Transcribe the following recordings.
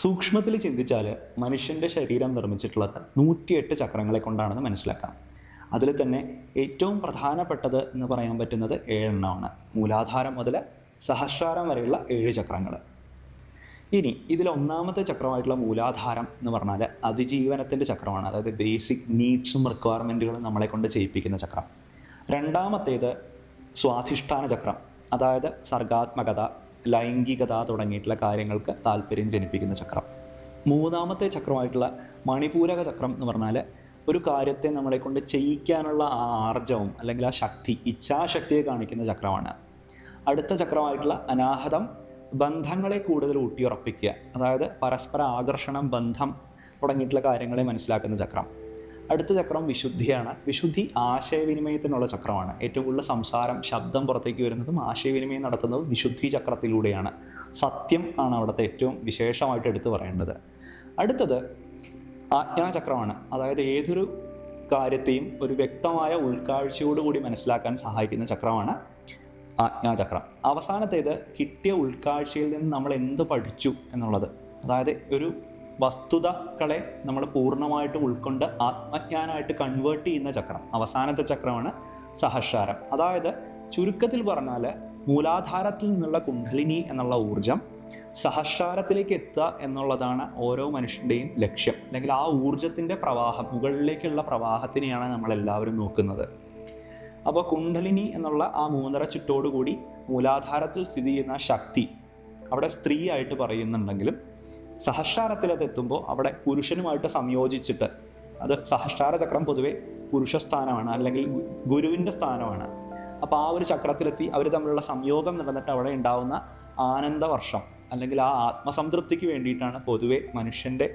സൂക്ഷ്മത്തിൽ ചിന്തിച്ചാൽ മനുഷ്യന്റെ ശരീരം നിർമ്മിച്ചിട്ടുള്ളത് നൂറ്റിയെട്ട് ചക്രങ്ങളെ കൊണ്ടാണെന്ന് മനസ്സിലാക്കാം. അതിൽ തന്നെ ഏറ്റവും പ്രധാനപ്പെട്ടത് എന്ന് പറയാൻ പറ്റുന്നത് ഏഴെണ്ണമാണ്. മൂലാധാരം മുതൽ സഹസ്രാരം വരെയുള്ള ഏഴ് ചക്രങ്ങൾ ഇനി ഇതിൽ ഒന്നാമത്തെ ചക്രമായിട്ടുള്ള മൂലാധാരം എന്ന് പറഞ്ഞാൽ അതിജീവനത്തിന്റെ ചക്രമാണ്. അതായത് ബേസിക് നീഡ്സും റിക്വയർമെന്റുകളും നമ്മളെ കൊണ്ട് ചെയ്യിപ്പിക്കുന്ന ചക്രം. രണ്ടാമത്തേത് സ്വാധിഷ്ഠാന ചക്രം. അതായത് സർഗാത്മകത ലൈംഗികത തുടങ്ങിയിട്ടുള്ള കാര്യങ്ങൾക്ക് താല്പര്യം ജനിപ്പിക്കുന്ന ചക്രം. മൂന്നാമത്തെ ചക്രമായിട്ടുള്ള മണിപൂരക ചക്രം എന്ന് പറഞ്ഞാൽ ഒരു കാര്യത്തെ നമ്മളെ കൊണ്ട് ചെയ്യിക്കാനുള്ള ആ ആർജവും അല്ലെങ്കിൽ ആ ശക്തി ഇച്ഛാശക്തിയെ കാണിക്കുന്ന ചക്രമാണ്. അടുത്ത ചക്രമായിട്ടുള്ള അനാഹതം ബന്ധങ്ങളെ കൂടുതൽ ഊട്ടിയുറപ്പിക്കുക. അതായത് പരസ്പര ആകർഷണം ബന്ധം തുടങ്ങിയിട്ടുള്ള കാര്യങ്ങളെ മനസ്സിലാക്കുന്ന ചക്രം. അടുത്ത ചക്രം വിശുദ്ധിയാണ്. വിശുദ്ധി ആശയവിനിമയത്തിനുള്ള ചക്രമാണ്. ഏറ്റവും കൂടുതൽ സംസാരം ശബ്ദം പുറത്തേക്ക് വരുന്നതും ആശയവിനിമയം നടത്തുന്നതും വിശുദ്ധി ചക്രത്തിലൂടെയാണ്. സത്യം ആണ് അവിടുത്തെ ഏറ്റവും വിശേഷമായിട്ട് എടുത്തു പറയേണ്ടത്. അടുത്തത് ആജ്ഞാചക്രമാണ്. അതായത് ഏതൊരു കാര്യത്തെയും ഒരു വ്യക്തമായ ഉൾക്കാഴ്ചയോടുകൂടി മനസ്സിലാക്കാൻ സഹായിക്കുന്ന ചക്രമാണ് ആജ്ഞാചക്രം. അവസാനത്തേത് കിട്ടിയ ഉൾക്കാഴ്ചയിൽ നിന്ന് നമ്മൾ എന്ത് പഠിച്ചു എന്നുള്ളത്. അതായത് ഒരു വസ്തുതകളെ നമ്മൾ പൂർണമായിട്ട് ഉൾക്കൊണ്ട് ആത്മജ്ഞാനമായിട്ട് കൺവേർട്ട് ചെയ്യുന്ന ചക്രം. അവസാനത്തെ ചക്രമാണ് സഹസ്രാരം. അതായത് ചുരുക്കത്തിൽ പറഞ്ഞാൽ മൂലാധാരത്തിൽ നിന്നുള്ള കുണ്ഡലിനി എന്നുള്ള ഊർജം സഹസ്രാരത്തിലേക്ക് എത്തുക എന്നുള്ളതാണ് ഓരോ മനുഷ്യന്റെയും ലക്ഷ്യം. അല്ലെങ്കിൽ ആ ഊർജത്തിന്റെ പ്രവാഹം മുകളിലേക്കുള്ള പ്രവാഹത്തിനെയാണ് നമ്മളെല്ലാവരും നോക്കുന്നത്. അപ്പോൾ കുണ്ഡലിനി എന്നുള്ള ആ മൂന്നര ചുറ്റോടുകൂടി മൂലാധാരത്തിൽ സ്ഥിതി ചെയ്യുന്ന ശക്തി അവിടെ സ്ത്രീ ആയിട്ട് പറയുന്നുണ്ടെങ്കിലും സഹസ്രാരത്തിലത് എത്തുമ്പോൾ അവിടെ പുരുഷനുമായിട്ട് സംയോജിച്ചിട്ട് അത് സഹസ്രാര ചക്രം പൊതുവെ പുരുഷ സ്ഥാനമാണ് അല്ലെങ്കിൽ ഗുരുവിന്റെ സ്ഥാനമാണ്. അപ്പോൾ ആ ഒരു ചക്രത്തിലെത്തി അവർ തമ്മിലുള്ള സംയോഗം നടന്നിട്ട് അവിടെ ഉണ്ടാവുന്ന ആനന്ദവർഷം അല്ലെങ്കിൽ ആ ആത്മസംതൃപ്തിക്ക് വേണ്ടിയിട്ടാണ് പൊതുവെ മനുഷ്യന്റെ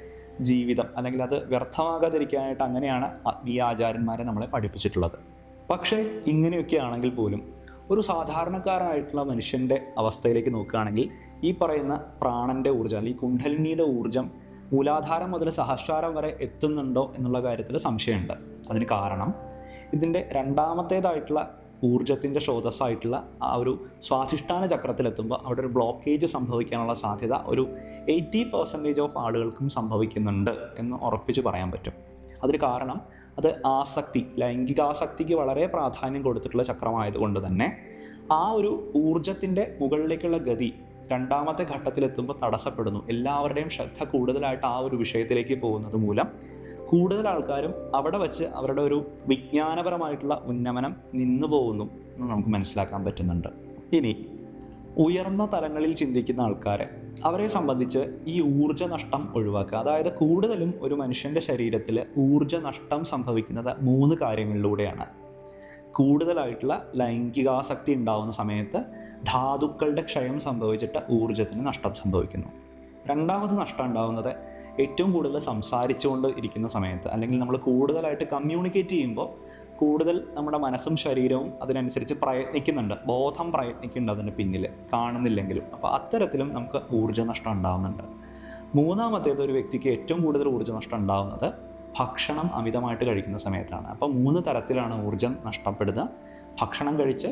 ജീവിതം അല്ലെങ്കിൽ അത് വ്യർത്ഥമാകാതിരിക്കാനായിട്ട് അങ്ങനെയാണ് ആത്മീയ ആചാര്യന്മാരെ നമ്മളെ പഠിപ്പിച്ചിട്ടുള്ളത്. പക്ഷേ ഇങ്ങനെയൊക്കെ ആണെങ്കിൽ പോലും ഒരു സാധാരണക്കാരായിട്ടുള്ള മനുഷ്യന്റെ അവസ്ഥയിലേക്ക് നോക്കുകയാണെങ്കിൽ ഈ പറയുന്ന പ്രാണന്റെ ഊർജം അല്ലെങ്കിൽ കുണ്ഠലിനിയുടെ ഊർജം മൂലാധാരം മുതൽ സഹസ്രാരം വരെ എത്തുന്നുണ്ടോ എന്നുള്ള കാര്യത്തിൽ സംശയമുണ്ട്. അതിന് കാരണം ഇതിന്റെ രണ്ടാമത്തേതായിട്ടുള്ള ഊർജത്തിന്റെ സ്രോതസ്സായിട്ടുള്ള ആ ഒരു സ്വാധിഷ്ഠാന ചക്രത്തിലെത്തുമ്പോൾ അവിടെ ഒരു ബ്ലോക്കേജ് സംഭവിക്കാനുള്ള സാധ്യത ഒരു എയ്റ്റി പെർസെന്റേജ് ഓഫ് ആളുകൾക്കും സംഭവിക്കുന്നുണ്ട് എന്ന് ഉറപ്പിച്ച് പറയാൻ പറ്റും. അതിന് കാരണം അത് ആസക്തി ലൈംഗികാസക്തിക്ക് വളരെ പ്രാധാന്യം കൊടുത്തിട്ടുള്ള ചക്രമായതുകൊണ്ട് തന്നെ ആ ഒരു ഊർജത്തിന്റെ മുകളിലേക്കുള്ള ഗതി രണ്ടാമത്തെ ഘട്ടത്തിലെത്തുമ്പോൾ തടസ്സപ്പെടുന്നു. എല്ലാവരുടെയും ശ്രദ്ധ കൂടുതലായിട്ട് ആ ഒരു വിഷയത്തിലേക്ക് പോകുന്നത് മൂലം കൂടുതൽ ആൾക്കാരും അവിടെ വെച്ച് അവരുടെ ഒരു വിജ്ഞാനപരമായിട്ടുള്ള ഉന്നമനം നിന്നു പോകുന്നു എന്ന് നമുക്ക് മനസ്സിലാക്കാൻ പറ്റുന്നുണ്ട്. ഇനി ഉയർന്ന തലങ്ങളിൽ ചിന്തിക്കുന്ന ആൾക്കാരെ അവരെ സംബന്ധിച്ച് ഈ ഊർജ നഷ്ടം ഒഴിവാക്കുക. അതായത് കൂടുതലും ഒരു മനുഷ്യന്റെ ശരീരത്തിൽ ഊർജ നഷ്ടം സംഭവിക്കുന്നത് മൂന്ന് കാര്യങ്ങളിലൂടെയാണ്. കൂടുതലായിട്ടുള്ള ലൈംഗികാസക്തി ഉണ്ടാവുന്ന സമയത്ത് ധാതുക്കളുടെ ക്ഷയം സംഭവിച്ചിട്ട് ഊർജത്തിന് നഷ്ടം സംഭവിക്കുന്നു. രണ്ടാമത് നഷ്ടം ഉണ്ടാകുന്നത് ഏറ്റവും കൂടുതൽ സംസാരിച്ചുകൊണ്ട് ഇരിക്കുന്ന സമയത്ത് അല്ലെങ്കിൽ നമ്മൾ കൂടുതലായിട്ട് കമ്മ്യൂണിക്കേറ്റ് ചെയ്യുമ്പോൾ കൂടുതൽ നമ്മുടെ മനസ്സും ശരീരവും അതിനനുസരിച്ച് പ്രയത്നിക്കുന്നുണ്ട്. ബോധം പ്രയത്നിക്കുന്നുണ്ട് അതിന് പിന്നിൽ കാണുന്നില്ലെങ്കിലും. അപ്പോൾ അത്തരത്തിലും നമുക്ക് ഊർജ നഷ്ടം ഉണ്ടാകുന്നുണ്ട് മൂന്നാമത്തേത് ഒരു വ്യക്തിക്ക് ഏറ്റവും കൂടുതൽ ഊർജ നഷ്ടം ഉണ്ടാകുന്നത് ഭക്ഷണം അമിതമായിട്ട് കഴിക്കുന്ന സമയത്താണ്. അപ്പോൾ മൂന്ന് തരത്തിലാണ് ഊർജം നഷ്ടപ്പെടുന്നത് ഭക്ഷണം കഴിച്ച്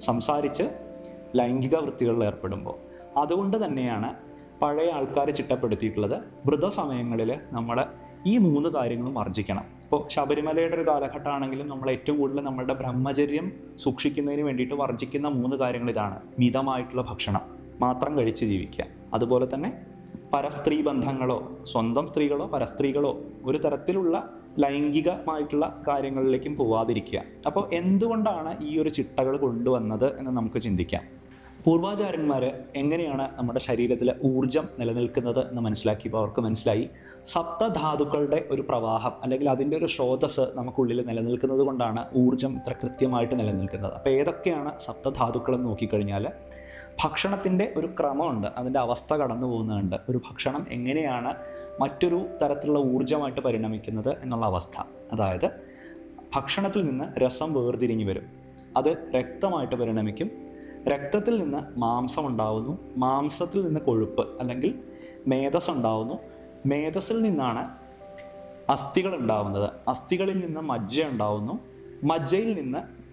സംസാരിച്ച് ലൈംഗിക വൃത്തികളിൽ ഏർപ്പെടുമ്പോൾ അതുകൊണ്ട് തന്നെയാണ് പഴയ ആൾക്കാർ ചിട്ടപ്പെടുത്തിയിട്ടുള്ളത് വൃതസമയങ്ങളിൽ നമ്മൾ ഈ മൂന്ന് കാര്യങ്ങളും വർജിക്കണം ഇപ്പോൾ ശബരിമലയുടെ ഒരു കാലഘട്ടമാണെങ്കിലും നമ്മൾ ഏറ്റവും കൂടുതൽ നമ്മളുടെ ബ്രഹ്മചര്യം സൂക്ഷിക്കുന്നതിന് വേണ്ടിയിട്ട് വർജിക്കുന്ന മൂന്ന് കാര്യങ്ങൾ ഇതാണ്. മിതമായിട്ടുള്ള ഭക്ഷണം മാത്രം കഴിച്ച് ജീവിക്കുക. അതുപോലെ തന്നെ പരസ്ത്രീ ബന്ധങ്ങളോ സ്വന്തം സ്ത്രീകളോ പരസ്ത്രീകളോ ഒരു തരത്തിലുള്ള ലൈംഗികമായിട്ടുള്ള കാര്യങ്ങളിലേക്കും പോവാതിരിക്കുക. അപ്പോൾ എന്തുകൊണ്ടാണ് ഈ ഒരു ചിട്ടകൾ കൊണ്ടുവന്നത് എന്ന് നമുക്ക് ചിന്തിക്കാം. പൂർവാചാരന്മാർ എങ്ങനെയാണ് നമ്മുടെ ശരീരത്തിലെ ഊർജം നിലനിൽക്കുന്നത് എന്ന് മനസ്സിലാക്കിയപ്പോൾ അവർക്ക് മനസ്സിലായി. സപ്തധാതുക്കളുടെ ഒരു പ്രവാഹം അല്ലെങ്കിൽ അതിന്റെ ഒരു സ്രോതസ് നമുക്കുള്ളിൽ നിലനിൽക്കുന്നത് കൊണ്ടാണ് ഊർജം ഇത്ര കൃത്യമായിട്ട് നിലനിൽക്കുന്നത്. അപ്പോൾ ഏതൊക്കെയാണ് സപ്തധാതുക്കൾ എന്ന് നോക്കിക്കഴിഞ്ഞാൽ ഭക്ഷണത്തിന്റെ ഒരു ക്രമമുണ്ട്. അതിന്റെ അവസ്ഥ കടന്നു പോകുന്നുണ്ട് ഒരു ഭക്ഷണം എങ്ങനെയാണ് മറ്റൊരു തരത്തിലുള്ള ഊർജമായിട്ട് പരിണമിക്കുന്നത് എന്നുള്ള അവസ്ഥ. അതായത് ഭക്ഷണത്തിൽ നിന്ന് രസം വേർതിരിഞ്ഞു വരും. അത് രക്തമായിട്ട് പരിണമിക്കും. രക്തത്തിൽ നിന്ന് മാംസം ഉണ്ടാവുന്നു. മാംസത്തിൽ നിന്ന് കൊഴുപ്പ് അല്ലെങ്കിൽ മേധസ് ഉണ്ടാവുന്നു. മേധസ്സിൽ നിന്നാണ് അസ്ഥികൾ ഉണ്ടാവുന്നത്. അസ്ഥികളിൽ നിന്ന് മജ്ജ ഉണ്ടാവുന്നു. മജ്ജയിൽ നിന്ന്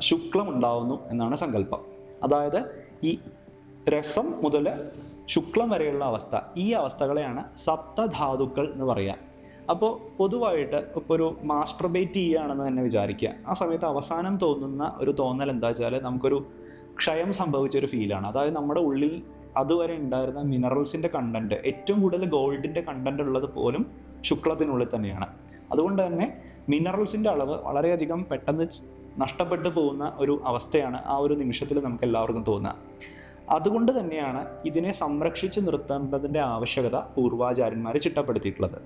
ശുക്ലം ഉണ്ടാവുന്നു എന്നാണ് സങ്കല്പം. അതായത് ഈ രസം മുതൽ ശുക്ലം വരെയുള്ള അവസ്ഥ. ഈ അവസ്ഥകളെയാണ് സപ്തധാതുക്കൾ എന്ന് പറയുക അപ്പോൾ പൊതുവായിട്ട് ഇപ്പോൾ ഒരു മാസ്റ്റർബേറ്റ് ചെയ്യുകയാണെന്ന് തന്നെ വിചാരിക്കുക. ആ സമയത്ത് അവസാനം തോന്നുന്ന ഒരു തോന്നൽ എന്താ വെച്ചാൽ നമുക്കൊരു ക്ഷയം സംഭവിച്ച ഒരു ഫീലാണ് അതായത് നമ്മുടെ ഉള്ളിൽ അതുവരെ ഉണ്ടായിരുന്ന മിനറൽസിന്റെ കണ്ടന്റ് ഏറ്റവും കൂടുതൽ ഗോൾഡിന്റെ കണ്ടന്റ് ഉള്ളത് പോലും ശുക്ലത്തിനുള്ളിൽ തന്നെയാണ്. അതുകൊണ്ട് തന്നെ മിനറൽസിന്റെ അളവ് വളരെയധികം പെട്ടെന്ന് നഷ്ടപ്പെട്ടു പോകുന്ന ഒരു അവസ്ഥയാണ് ആ ഒരു നിമിഷത്തിൽ നമുക്ക് എല്ലാവർക്കും തോന്നുക. അതുകൊണ്ട് തന്നെയാണ് ഇതിനെ സംരക്ഷിച്ചു നിർത്തേണ്ടതിന്റെ ആവശ്യകത പൂർവാചാര്യന്മാർ ചിട്ടപ്പെടുത്തിയിട്ടുള്ളത്.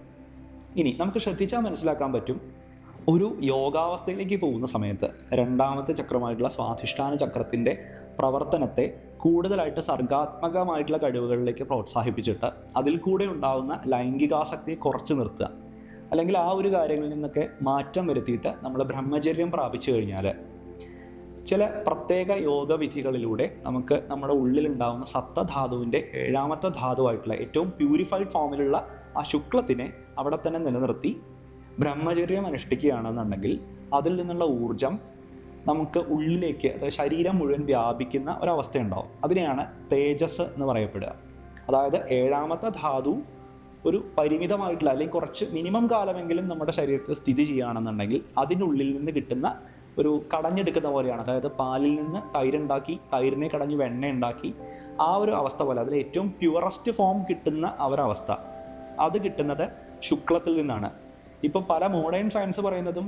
ഇനി നമുക്ക് ശ്രദ്ധിച്ചാൽ മനസ്സിലാക്കാൻ പറ്റും ഒരു യോഗാവസ്ഥയിലേക്ക് പോകുന്ന സമയത്ത് രണ്ടാമത്തെ ചക്രമായിട്ടുള്ള സ്വാധിഷ്ഠാന ചക്രത്തിന്റെ പ്രവർത്തനത്തെ കൂടുതലായിട്ട് സർഗാത്മകമായിട്ടുള്ള കഴിവുകളിലേക്ക് പ്രോത്സാഹിപ്പിച്ചിട്ട് അതിൽ കൂടെ ഉണ്ടാകുന്ന ലൈംഗികാസക്തിയെ കുറച്ച് നിർത്തുക. അല്ലെങ്കിൽ ആ ഒരു കാര്യങ്ങളിൽ നിന്നൊക്കെ മാറ്റം വരുത്തിയിട്ട് നമ്മൾ ബ്രഹ്മചര്യം പ്രാപിച്ചു കഴിഞ്ഞാൽ ചില പ്രത്യേക യോഗവിധികളിലൂടെ നമുക്ക് നമ്മുടെ ഉള്ളിലുണ്ടാകുന്ന സപ്തധാതുവിന്റെ ഏഴാമത്തെ ധാതുവായിട്ടുള്ള ഏറ്റവും പ്യൂരിഫൈഡ് ഫോമിലുള്ള ആ ശുക്ലത്തിനെ അവിടെ തന്നെ നിലനിർത്തി ബ്രഹ്മചര്യം അനുഷ്ഠിക്കുകയാണെന്നുണ്ടെങ്കിൽ അതിൽ നിന്നുള്ള ഊർജം നമുക്ക് ഉള്ളിലേക്ക് അതായത് ശരീരം മുഴുവൻ വ്യാപിക്കുന്ന ഒരവസ്ഥയുണ്ടാവും. അതിനെയാണ് തേജസ് എന്ന് പറയപ്പെടുക. അതായത് ഏഴാമത്തെ ധാതു ഒരു പരിമിതമായിട്ടുള്ള അല്ലെങ്കിൽ കുറച്ച് മിനിമം കാലമെങ്കിലും നമ്മുടെ ശരീരത്തിൽ സ്ഥിതി ചെയ്യുകയാണെന്നുണ്ടെങ്കിൽ അതിനുള്ളിൽ നിന്ന് കിട്ടുന്ന ഒരു കടഞ്ഞെടുക്കുന്ന പോലെയാണ്. അതായത് പാലിൽ നിന്ന് തൈരുണ്ടാക്കി തൈരിനെ കടഞ്ഞ് വെണ്ണ ഉണ്ടാക്കി ആ ഒരു അവസ്ഥ പോലെ. അതിൽ ഏറ്റവും പ്യുവറസ്റ്റ് ഫോം കിട്ടുന്ന ഒരവസ്ഥ അത് കിട്ടുന്നത് ശുക്ലത്തിൽ നിന്നാണ്. ഇപ്പോൾ പല മോഡേൺ സയൻസ് പറയുന്നതും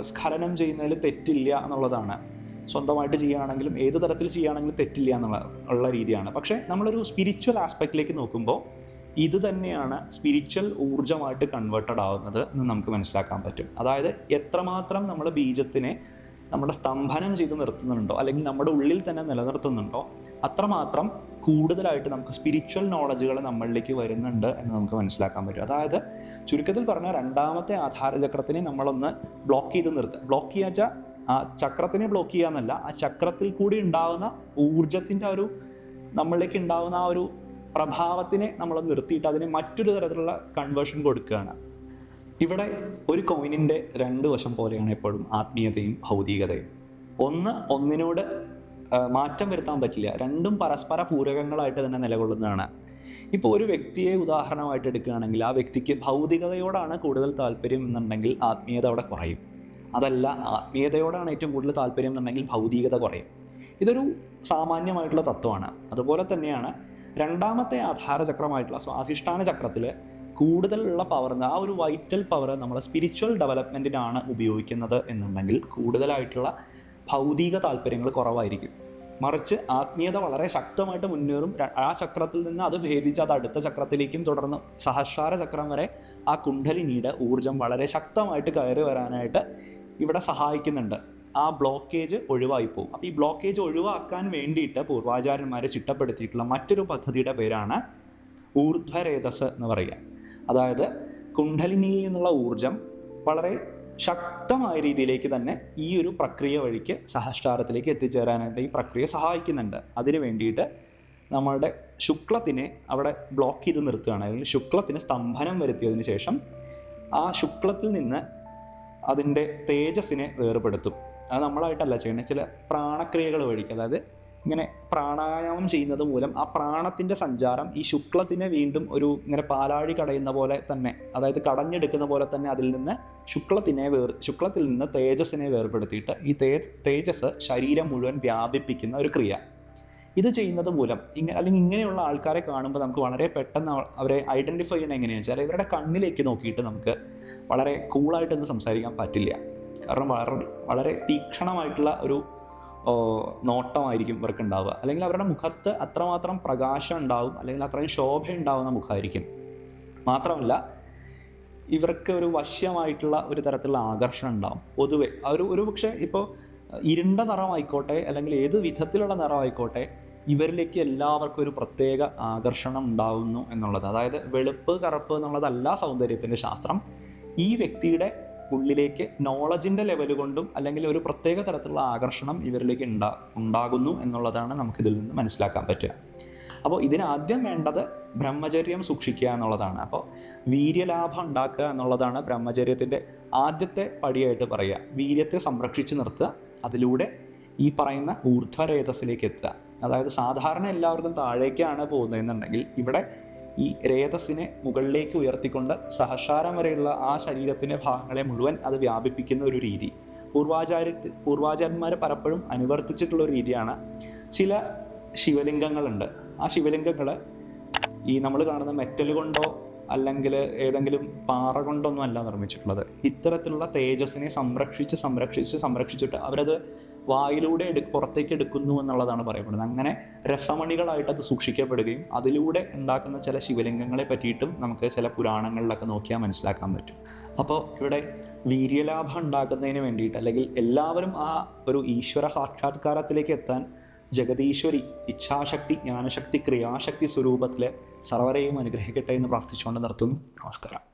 സ്ഖലനം ചെയ്യുന്നതിൽ തെറ്റില്ല എന്നുള്ളതാണ്. സ്വന്തമായിട്ട് ചെയ്യുകയാണെങ്കിലും ഏത് തരത്തിൽ ചെയ്യുകയാണെങ്കിലും തെറ്റില്ല എന്നുള്ള ഉള്ള രീതിയാണ്. പക്ഷേ നമ്മളൊരു സ്പിരിച്വൽ ആസ്പെക്റ്റിലേക്ക് നോക്കുമ്പോൾ ഇത് തന്നെയാണ് സ്പിരിച്വൽ ഊർജമായിട്ട് കൺവേർട്ടഡ് ആവുന്നത് എന്ന് നമുക്ക് മനസ്സിലാക്കാൻ പറ്റും. അതായത് എത്രമാത്രം നമ്മൾ ബീജത്തിനെ നമ്മുടെ സ്തംഭനം ചെയ്ത് നിർത്തുന്നുണ്ടോ അല്ലെങ്കിൽ നമ്മുടെ ഉള്ളിൽ തന്നെ നിലനിർത്തുന്നുണ്ടോ അത്രമാത്രം കൂടുതലായിട്ട് നമുക്ക് സ്പിരിച്വൽ നോളജുകൾ നമ്മളിലേക്ക് വരുന്നുണ്ട് എന്ന് നമുക്ക് മനസ്സിലാക്കാൻ പറ്റും. അതായത് ചുരുക്കത്തിൽ പറഞ്ഞ രണ്ടാമത്തെ ആധാരചക്രത്തിനെ നമ്മളൊന്ന് ബ്ലോക്ക് ചെയ്ത് നിർത്തുക ബ്ലോക്ക് ചെയ്യാച്ച ആ ചക്രത്തിനെ ബ്ലോക്ക് ചെയ്യുക എന്നല്ല ആ ചക്രത്തിൽ കൂടി ഉണ്ടാവുന്ന ഊർജത്തിന്റെ ഒരു നമ്മളിലേക്ക് ഉണ്ടാകുന്ന ആ ഒരു പ്രഭാവത്തിനെ നമ്മൾ നിർത്തിയിട്ട് അതിന് മറ്റൊരു തരത്തിലുള്ള കൺവേർഷൻ കൊടുക്കുകയാണ്. ഇവിടെ ഒരു കോയിനിന്റെ രണ്ട് വശം പോലെയാണ് എപ്പോഴും ആത്മീയതയും ഭൗതികതയും. ഒന്ന് ഒന്നിനോട് മാറ്റം വരുത്താൻ പറ്റില്ല. രണ്ടും പരസ്പര പൂരകങ്ങളായിട്ട് തന്നെ നിലകൊള്ളുന്നതാണ്. ഇപ്പോൾ ഒരു വ്യക്തിയെ ഉദാഹരണമായിട്ട് എടുക്കുകയാണെങ്കിൽ ആ വ്യക്തിക്ക് ഭൗതികതയോടാണ് കൂടുതൽ താല്പര്യം എന്നുണ്ടെങ്കിൽ ആത്മീയത അവിടെ കുറയും. അതല്ല ആത്മീയതയോടാണ് ഏറ്റവും കൂടുതൽ താല്പര്യം എന്നുണ്ടെങ്കിൽ ഭൗതികത കുറയും. ഇതൊരു സാമാന്യമായിട്ടുള്ള തത്വമാണ്. അതുപോലെ തന്നെയാണ് രണ്ടാമത്തെ ആധാര ചക്രമായിട്ടുള്ള സ്വാധിഷ്ഠാന ചക്രത്തിൽ കൂടുതലുള്ള പവർ ആ ഒരു വൈറ്റൽ പവർ നമ്മൾ സ്പിരിച്വൽ ഡെവലപ്മെന്റിനാണ് ഉപയോഗിക്കുന്നത് എന്നുണ്ടെങ്കിൽ കൂടുതലായിട്ടുള്ള ഭൗതിക താല്പര്യങ്ങൾ കുറവായിരിക്കും. മറിച്ച് ആത്മീയത വളരെ ശക്തമായിട്ട് മുന്നേറും. ആ ചക്രത്തിൽ നിന്ന് അത് ഭേദിച്ച് അത് അടുത്ത ചക്രത്തിലേക്കും തുടർന്ന് സഹസ്രാര ചക്രം വരെ ആ കുണ്ഡലിനിയുടെ ഊർജം വളരെ ശക്തമായിട്ട് കയറി വരാനായിട്ട് ഇവിടെ സഹായിക്കുന്നുണ്ട്. ആ ബ്ലോക്കേജ് ഒഴിവായി പോകും. അപ്പോൾ ഈ ബ്ലോക്കേജ് ഒഴിവാക്കാൻ വേണ്ടിയിട്ട് പൂർവാചാര്യന്മാരെ ചിട്ടപ്പെടുത്തിയിട്ടുള്ള മറ്റൊരു പദ്ധതിയുടെ പേരാണ് ഊർധ്വരേതസ് എന്ന് പറയുക. അതായത് കുണ്ഡലിനിയിൽ നിന്നുള്ള ഊർജം വളരെ ശക്തമായ രീതിയിലേക്ക് തന്നെ ഈ ഒരു പ്രക്രിയ വഴിക്ക് സഹസ്രാരത്തിലേക്ക് എത്തിച്ചേരാനായിട്ട് ഈ പ്രക്രിയ സഹായിക്കുന്നുണ്ട്. അതിനു വേണ്ടിയിട്ട് നമ്മളുടെ ശുക്ലത്തിനെ അവിടെ ബ്ലോക്ക് ചെയ്ത് നിർത്തുകയാണ്. അല്ലെങ്കിൽ ശുക്ലത്തിന് സ്തംഭനം വരുത്തിയതിന് ശേഷം ആ ശുക്ലത്തിൽ നിന്ന് അതിന്റെ തേജസ്സിനെ വേർപെടുത്തും. അത് നമ്മളായിട്ടല്ല ചെയ്യുന്നത്. ചില പ്രാണക്രിയകൾ വഴിക്ക്. അതായത് ഇങ്ങനെ പ്രാണായാമം ചെയ്യുന്നത് മൂലം ആ പ്രാണത്തിന്റെ സഞ്ചാരം ഈ ശുക്ലത്തിനെ വീണ്ടും ഒരു ഇങ്ങനെ പാലാഴി കടയുന്ന പോലെ തന്നെ അതായത് കടഞ്ഞെടുക്കുന്ന പോലെ തന്നെ അതിൽ നിന്ന് ശുക്ലത്തിനെ വേർ ശുക്ലത്തിൽ നിന്ന് തേജസ്സിനെ വേർപെടുത്തിയിട്ട് ഈ തേജ് തേജസ് ശരീരം മുഴുവൻ വ്യാപിപ്പിക്കുന്ന ഒരു ക്രിയ. ഇത് ചെയ്യുന്നത് മൂലം ഇങ്ങനെ അല്ലെങ്കിൽ ഇങ്ങനെയുള്ള ആൾക്കാരെ കാണുമ്പോൾ നമുക്ക് വളരെ പെട്ടെന്ന് അവരെ ഐഡന്റിഫൈ ചെയ്യണം എങ്ങനെയാണെന്ന് വെച്ചാൽ ഇവരുടെ കണ്ണിലേക്ക് നോക്കിയിട്ട് നമുക്ക് വളരെ കൂളായിട്ടൊന്നും സംസാരിക്കാൻ പറ്റില്ല. കാരണം വളരെ വളരെ തീക്ഷണമായിട്ടുള്ള ഒരു നോട്ടമായിരിക്കും ഇവർക്ക് ഉണ്ടാവുക അല്ലെങ്കിൽ അവരുടെ മുഖത്ത് അത്രമാത്രം പ്രകാശം ഉണ്ടാവും അല്ലെങ്കിൽ അത്രയും ശോഭ ഉണ്ടാവുന്ന മുഖമായിരിക്കും. മാത്രമല്ല ഇവർക്ക് ഒരു വശ്യമായിട്ടുള്ള ഒരു തരത്തിലുള്ള ആകർഷണം ഉണ്ടാവും. പൊതുവെ അവർ ഒരു ഒരു പക്ഷേ ഇപ്പോൾ ഇരുണ്ട നിറമായിക്കോട്ടെ അല്ലെങ്കിൽ ഏത് വിധത്തിലുള്ള നിറമായിക്കോട്ടെ ഇവരിലേക്ക് എല്ലാവർക്കും ഒരു പ്രത്യേക ആകർഷണം ഉണ്ടാവുന്നു എന്നുള്ളത്. അതായത് വെളുപ്പ് കറുപ്പ് എന്നുള്ളതല്ല സൗന്ദര്യത്തിന്റെ ശാസ്ത്രം. ഈ വ്യക്തിയുടെ ഉള്ളിലേക്ക് നോളജിന്റെ ലെവൽ കൊണ്ടും അല്ലെങ്കിൽ ഒരു പ്രത്യേക തരത്തിലുള്ള ആകർഷണം ഇവരിലേക്ക് ഉണ്ടാ ഉണ്ടാകുന്നു എന്നുള്ളതാണ് നമുക്കിതിൽ നിന്ന് മനസ്സിലാക്കാൻ പറ്റുക. അപ്പോൾ ഇതിനാദ്യം വേണ്ടത് ബ്രഹ്മചര്യം സൂക്ഷിക്കുക എന്നുള്ളതാണ്. അപ്പോൾ വീര്യലാഭം ഉണ്ടാക്കുക എന്നുള്ളതാണ് ബ്രഹ്മചര്യത്തിന്റെ ആദ്യത്തെ പടിയായിട്ട് പറയുക. വീര്യത്തെ സംരക്ഷിച്ച് നിർത്തുക. അതിലൂടെ ഈ പറയുന്ന ഊർധ്വരേതസിലേക്ക് എത്തുക. അതായത് സാധാരണ എല്ലാവർക്കും താഴേക്കാണ് പോകുന്നതെന്നുണ്ടെങ്കിൽ ഇവിടെ ഈ രേതസിനെ മുകളിലേക്ക് ഉയർത്തിക്കൊണ്ട് സഹസാരം വരെയുള്ള ആ ശരീരത്തിന്റെ ഭാഗങ്ങളെ മുഴുവൻ അത് വ്യാപിപ്പിക്കുന്ന ഒരു രീതി. പൂർവാചാര്യ പൂർവാചാര്യന്മാരെ പലപ്പോഴും അനുവർത്തിച്ചിട്ടുള്ള ഒരു രീതിയാണ്. ചില ശിവലിംഗങ്ങളുണ്ട്. ആ ശിവലിംഗങ്ങൾ ഈ നമ്മൾ കാണുന്ന മെറ്റൽ കൊണ്ടോ അല്ലെങ്കിൽ ഏതെങ്കിലും പാറ കൊണ്ടൊന്നും അല്ല നിർമ്മിച്ചിട്ടുള്ളത്. ഇത്തരത്തിലുള്ള തേജസ്സിനെ സംരക്ഷിച്ച് സംരക്ഷിച്ച് സംരക്ഷിച്ചിട്ട് അവരത് വായിലൂടെ എടു പുറത്തേക്ക് എടുക്കുന്നു എന്നുള്ളതാണ് പറയപ്പെടുന്നത്. അങ്ങനെ രസമണികളായിട്ട് അത് സൂക്ഷിക്കപ്പെടുകയും അതിലൂടെ ഉണ്ടാക്കുന്ന ചില ശിവലിംഗങ്ങളെ പറ്റിയിട്ടും നമുക്ക് ചില പുരാണങ്ങളിലൊക്കെ നോക്കിയാൽ മനസ്സിലാക്കാൻ പറ്റും. അപ്പോൾ ഇവിടെ വീര്യലാഭം ഉണ്ടാക്കുന്നതിന് വേണ്ടിയിട്ട് അല്ലെങ്കിൽ എല്ലാവരും ആ ഒരു ഈശ്വര സാക്ഷാത്കാരത്തിലേക്ക് എത്താൻ ജഗതീശ്വരി ഇച്ഛാശക്തി ജ്ഞാനശക്തി ക്രിയാശക്തി സ്വരൂപത്തിലെ സർവരെയും അനുഗ്രഹിക്കട്ടെ എന്ന് പ്രാർത്ഥിച്ചുകൊണ്ട് നിർത്തുന്നു. നമസ്കാരം.